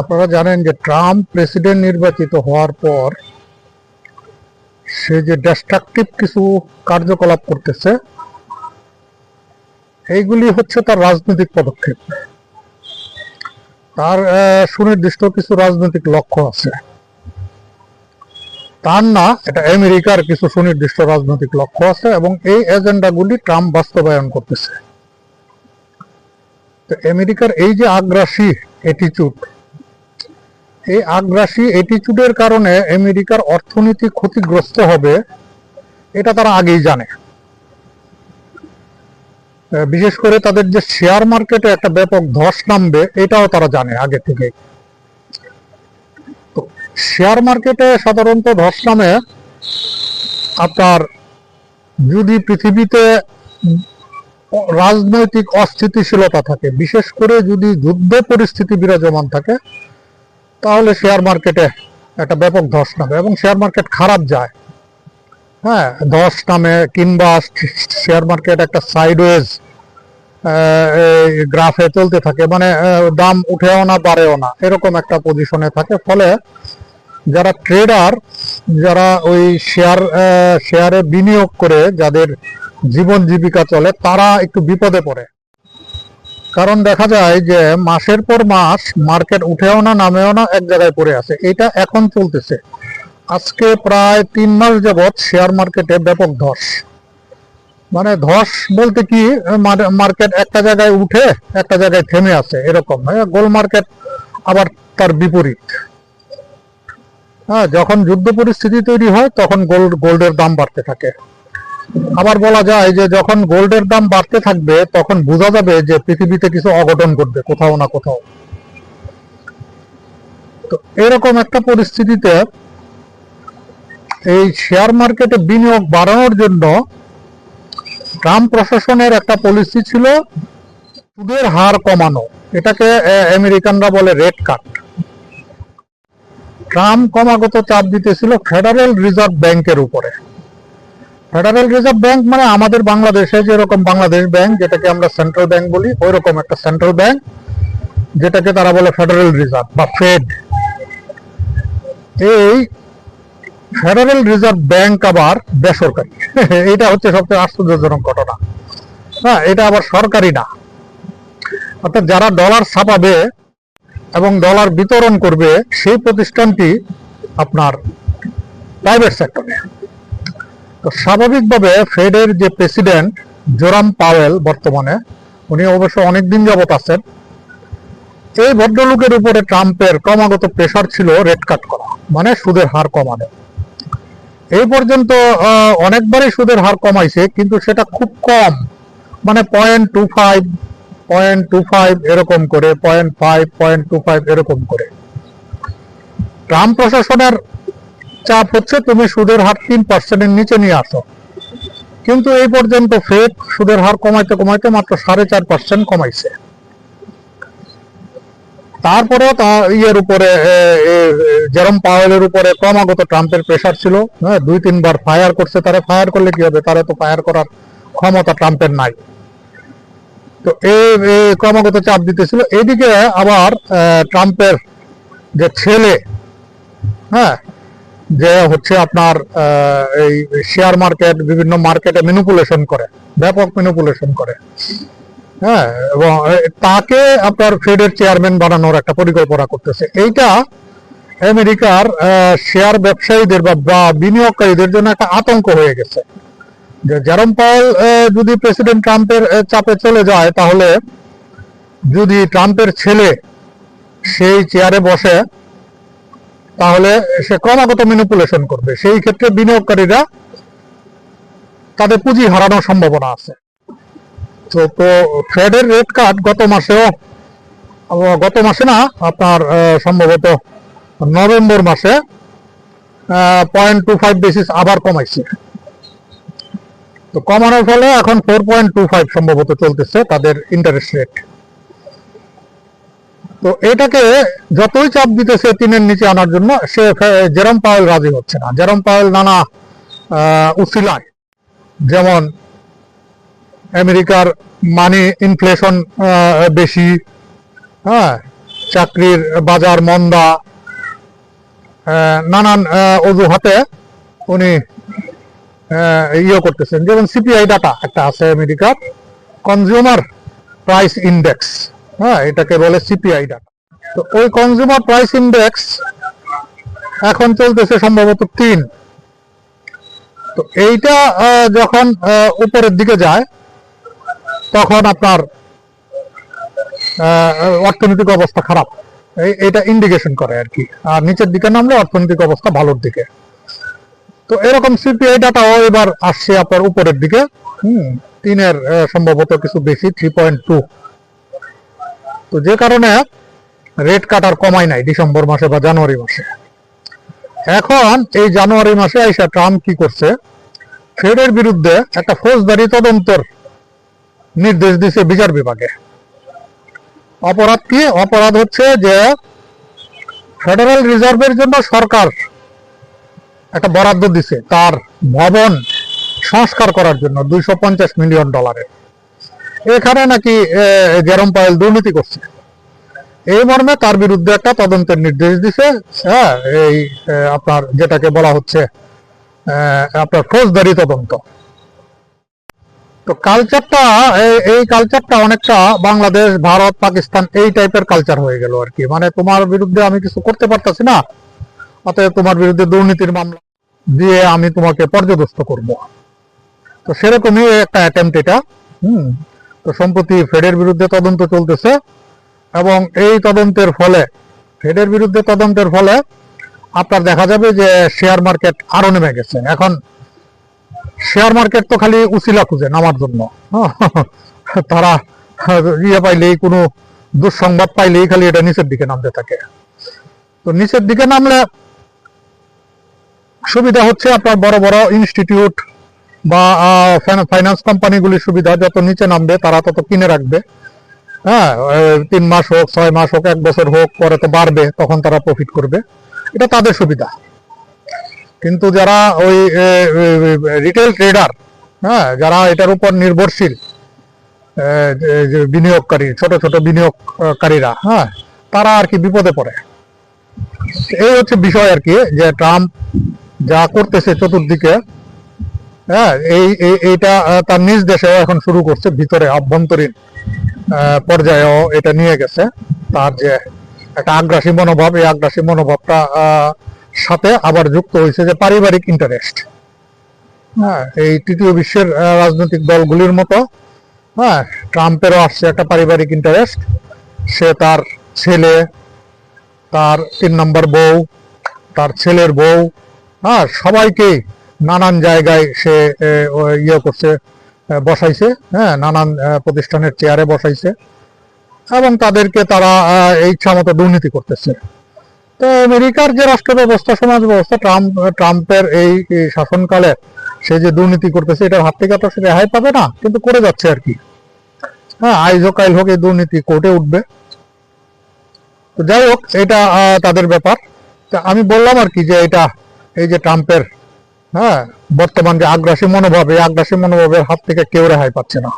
আপনারা জানেন যে ট্রাম্প প্রেসিডেন্ট নির্বাচিত হওয়ার পর সে যে ডিস্ট্রাকটিভ কিছু কার্যকলাপ করতেছে, এইগুলি হচ্ছে তার রাজনৈতিক পদক্ষেপ। তার সুনির্দিষ্ট কিছু রাজনৈতিক লক্ষ্য আছে। তার না, এটা আমেরিকার কিছু সুনির্দিষ্ট রাজনৈতিক লক্ষ্য আছে এবং এই এজেন্ডাগুলি ট্রাম্প বাস্তবায়ন করতেছে। তো আমেরিকার এই যে আগ্রাসী অ্যাটিচিউড এই আগ্রাসী অ্যাটিচিউডের কারণে আমেরিকার অর্থনীতি ক্ষতিগ্রস্ত হবে, এটা তারা আগেই জানে। বিশেষ করে তাদের যে শেয়ার মার্কেটে একটা ব্যাপক ধস নামবে, এটাও তারা জানে আগে থেকে শেয়ার মার্কেটে সাধারণত ধস নামে আপনার যদি পৃথিবীতে রাজনৈতিক অস্থিতিশীলতা থাকে, বিশেষ করে যদি যুদ্ধ পরিস্থিতি বিরাজমান থাকে তাহলে শেয়ার মার্কেটে একটা ব্যাপক ধস নামে এবং শেয়ার মার্কেট খারাপ যায়। হ্যাঁ ধস নামে কিংবা শেয়ার মার্কেট একটা সাইডওয়েজ গ্রাফে চলতে থাকে মানে দাম উঠেও না, বাড়েও না, এরকম একটা পজিশনে থাকে। ফলে যারা ট্রেডার যারা ওই শেয়ার শেয়ারে বিনিয়োগ করে যাদের জীবন জীবিকা চলে, তারা একটু বিপদে পড়ে। কারণ দেখা যায় যে মাসের পর মাস মার্কেট উঠেও না, নামেও না, এক জায়গায় পড়ে আছে। এটা এখন চলতেছে। আজকে প্রায় তিন মাস যাবৎ শেয়ার মার্কেটে ব্যাপক ধস। মানে ধস বলতে কি মার্কেট একটা জায়গায় উঠে, একটা জায়গায় থেমে আছে, এরকম। গোল মার্কেট আবার তার বিপরীত। হ্যাঁ যখন যুদ্ধ পরিস্থিতি তৈরি হয়, তখন গোল্ড গোল্ডের দাম বাড়তে থাকে। আবার বলা যায় যে যখন গোল্ডের দাম বাড়তে থাকবে, তখন বোঝা যাবে যে পৃথিবীতে কিছু অঘটন ঘটবে, কোথাও না কোথাও। তো এরকম একটা পরিস্থিতিতে এই শেয়ার মার্কেটে বিনিয়োগ বাড়ানোর জন্য ট্রাম্প প্রশাসনের একটা পলিসি ছিল সুদের হার কমানো। এটাকে আমেরিকানরা বলে রেড কাট ট্রাম্প ক্রমাগত চাপ দিতেছিল ফেডারেল রিজার্ভ ব্যাংকের উপরে। ফেডারেল রিজার্ভ ব্যাংক মানে আমাদের বাংলাদেশে যেরকম বাংলাদেশ ব্যাংক, যেটাকে আমরা সেন্ট্রাল ব্যাংক বলি ওই রকম একটা সেন্ট্রাল ব্যাংক যেটাকে তারা বলে ফেডারেল রিজার্ভ বা ফেড এই ফেডারেল রিজার্ভ ব্যাংক আবার বেসরকারি। এটা হচ্ছে সবচেয়ে আশ্চর্যজনক ঘটনা। হ্যাঁ এটা আবার সরকারি না। অর্থাৎ যারা ডলার ছাপাবে এবং ডলার বিতরণ করবে, সেই প্রতিষ্ঠানটি আপনার প্রাইভেট সেক্টরে তো স্বাভাবিকভাবে ফেডের যে প্রেসিডেন্ট জোরাম পাওয়েল বর্তমানে, উনি অবশ্য অনেকদিন যাবত আছেন। এই ভদ্রলোকের উপরে ট্রাম্পের ক্রমাগত প্রেশার ছিল রেট কাট করা মানে সুদের হার কমানো। এই পর্যন্ত অনেকবারই সুদের হার কমাইছে, কিন্তু সেটা খুব কম। মানে point two five point two five এরকম করে point five point two five এরকম করে। ট্রাম্প প্রশাসনের চাপ হচ্ছে তুমি সুদের হার তিন পার্সেন্টের নিচে নিয়ে আসো। কিন্তু এই পর্যন্ত ফেড সুদের হার কমাইতে কমাইতে মাত্র সাড়ে চার পার্সেন্ট কমাইছে। তারপরে ইয়ের উপরে জেরম পাওয়েলের উপরে ক্রমাগত ট্রাম্পের প্রেশার ছিল হ্যাঁ দুই তিনবার ফায়ার করছে, তারা ফায়ার করলে কি হবে? তারা তো ফায়ার করার ক্ষমতা ট্রাম্পের নাই। তো এই ক্রমাগত চাপ দিতেছিল। এদিকে আবার ট্রাম্পের যে ছেলে হ্যাঁ যে হচ্ছে আপনার এই শেয়ার মার্কেট বিভিন্ন মার্কেটে ম্যানিপুলেশন করে, ব্যাপক ম্যানিপুলেশন করে। হ্যাঁ এবং তাকে আপনার ফেডের চেয়ারম্যান বানানোর একটা পরিকল্পনা করতেছে। এইটা আমেরিকার শেয়ার ব্যবসায়ীদের বা বিনিয়োগকারীদের জন্য একটা আতঙ্ক হয়ে গেছে। যে জেরম পাওয়েল যদি প্রেসিডেন্ট ট্রাম্পের চাপে চলে যায়, তাহলে যদি ট্রাম্পের ছেলে সেই চেয়ারে বসে তাহলে সে ক্রমাগত ম্যানিপুলেশন করবে। সেই ক্ষেত্রে বিনিয়োগকারীরা তাদের পুঁজি হারানোর সম্ভাবনা আছে। তো তো ফেডের রেট কাট গত মাসেও, গত মাসে না, আপনার সম্ভবত নভেম্বর মাসে পয়েন্ট টু ফাইভ বেসিস আবার কমাইছে। তো কমানোর ফলে এখন ফোর পয়েন্ট টু ফাইভ সম্ভবত চলতেছে তাদের ইন্টারেস্ট রেট তো এটাকে যতই চাপ দিতেছে তিনের নিচে আনার জন্য সে জেরম পাওয়েল রাজি হচ্ছে না। জেরম পাওয়েল নানা আহ, উসিলায়। যেমন আমেরিকার মানি ইনফ্লেশন বেশি হ্যাঁ চাকরির বাজার মন্দা নানান অজুহাতে উনি ইয়ে করতেছেন। যেমন সিপিআই ডাটা একটা আছে আমেরিকার কনজিউমার প্রাইস ইন্ডেক্স। হ্যাঁ এটাকে বলে সিপিআই ডাটা তো ওই কনজিউমার প্রাইস ইন্ডেক্স এখন চলতেছে সম্ভবত তিন। তো এইটা যখন উপরের দিকে যায়, তখন আপনার অর্থনৈতিক অবস্থা খারাপ। এটা ইন্ডিকেশন করে আর কি। আর নিচের দিকে নামলে অর্থনৈতিক অবস্থা ভালোর দিকে। তো এরকম সিপিআই ডাটাও এবার আসছে আপনার উপরের দিকে। হুম, তিনের সম্ভবত কিছু বেশি থ্রি পয়েন্ট টু তো যে কারণে রেট কাটার কমাই নাই ডিসেম্বর মাসে বা জানুয়ারি মাসে। এখন এই জানুয়ারি মাসে আইসা ট্রাম্প কি করছে? ফেডের বিরুদ্ধে একটা ফৌজদারি তদন্তর নির্দেশ দিছে বিচার বিভাগে। অপরাধ কি? অপরাধ হচ্ছে যে ফেডারেল রিজার্ভের জন্য সরকার একটা বরাদ্দ দিছে তার ভবন সংস্কার করার জন্য দুইশো পঞ্চাশ মিলিয়ন ডলারের। এখানে নাকি জেরম পায়েল দুর্নীতি করছে। এই মর্মে তার বিরুদ্ধে একটা তদন্তের নির্দেশ দিছে। হ্যাঁ এই আপনার যেটাকে বলা হচ্ছে আপনার ফৌজদারি তদন্ত। তো কালচারটা এই কালচারটা অনেকটা বাংলাদেশ, ভারত, পাকিস্তান এই টাইপের কালচার হয়ে গেল আর কি। মানে তোমার বিরুদ্ধে আমি কিছু করতে পারতাছি না, অতএব তোমার বিরুদ্ধে দুর্নীতির মামলা দিয়ে আমি তোমাকে পর্যদস্ত করব। তো সেরকমই একটা অ্যাটেম্প এটা। হুম তো সম্প্রতি ফেডের বিরুদ্ধে তদন্ত চলতেছে এবং এই তদন্তের ফলে, ফেডের বিরুদ্ধে তদন্তের ফলে আপনার দেখা যাবে যে শেয়ার মার্কেট আরও নেমে গেছে। এখন শেয়ার মার্কেট তো খালি উচিলা খুঁজে নামার জন্য। তারা ইয়ে পাইলেই, কোনো দুঃসংবাদ পাইলেই খালি এটা নিচের দিকে নামতে থাকে। তো নিচের দিকে নামলে সুবিধা হচ্ছে আপনার বড় বড় ইনস্টিটিউট বা ফাইন্যান্স কোম্পানিগুলির সুবিধা যত নিচে নামবে, তারা তত কিনে রাখবে। হ্যাঁ তিন মাস হোক, ছয় মাস হোক, এক বছর হোক, পরে তো বাড়বে, তখন তারা প্রফিট করবে। এটা তাদের সুবিধা। কিন্তু যারা ওই রিটেল ট্রেডার হ্যাঁ যারা এটার উপর নির্ভরশীল বিনিয়োগকারী, ছোট ছোট বিনিয়োগকারীরা হ্যাঁ তারা আর কি বিপদে পড়ে। এই হচ্ছে বিষয় আর কি, যে ট্রাম্প যা করতেছে চতুর্দিকে হ্যাঁ এই, এই- এইটা তার নিজ দেশেও এখন শুরু করছে, ভিতরে অভ্যন্তরীণ পর্যায়েও এটা নিয়ে গেছে, তার যে একটা আগ্রাসী মনোভাব, এই আগ্রাসী মনোভাবটা সাথে আবার যুক্ত হয়েছে যে পারিবারিক ইন্টারেস্ট হ্যাঁ এই তৃতীয় বিশ্বের রাজনৈতিক দলগুলির মতো হ্যাঁ ট্রাম্পেরও আসছে একটা পারিবারিক ইন্টারেস্ট সে তার ছেলে, তার তিন নম্বর বউ, তার ছেলের বউ হ্যাঁ সবাইকেই নানান জায়গায় সে ইয়ে করছে বসাইছে হ্যাঁ নানান প্রতিষ্ঠানের চেয়ারে বসাইছে। এবং তাদেরকে তারা ইচ্ছা মতো দুর্নীতি করতেছে। তো আমেরিকার যে রাষ্ট্র ব্যবস্থা, সমাজ ব্যবস্থা, ট্রাম্প, ট্রাম্পের এই শাসনকালে সে যে দুর্নীতি করতেছে, এটার হাত থেকে তো সে রেহাই পাবে না, কিন্তু করে যাচ্ছে আর কি। হ্যাঁ আইজ হোক আইল হোক এই দুর্নীতি কোর্টে উঠবে। তো যাই হোক, এটা তাদের ব্যাপার। তা আমি বললাম আর কি যে এটা, এই যে ট্রাম্পের হ্যাঁ বর্তমান যে আগ্রাসী মনোভাব এই আগ্রাসী মনোভাবের হাত থেকে কেউ রেহাই পাচ্ছে না।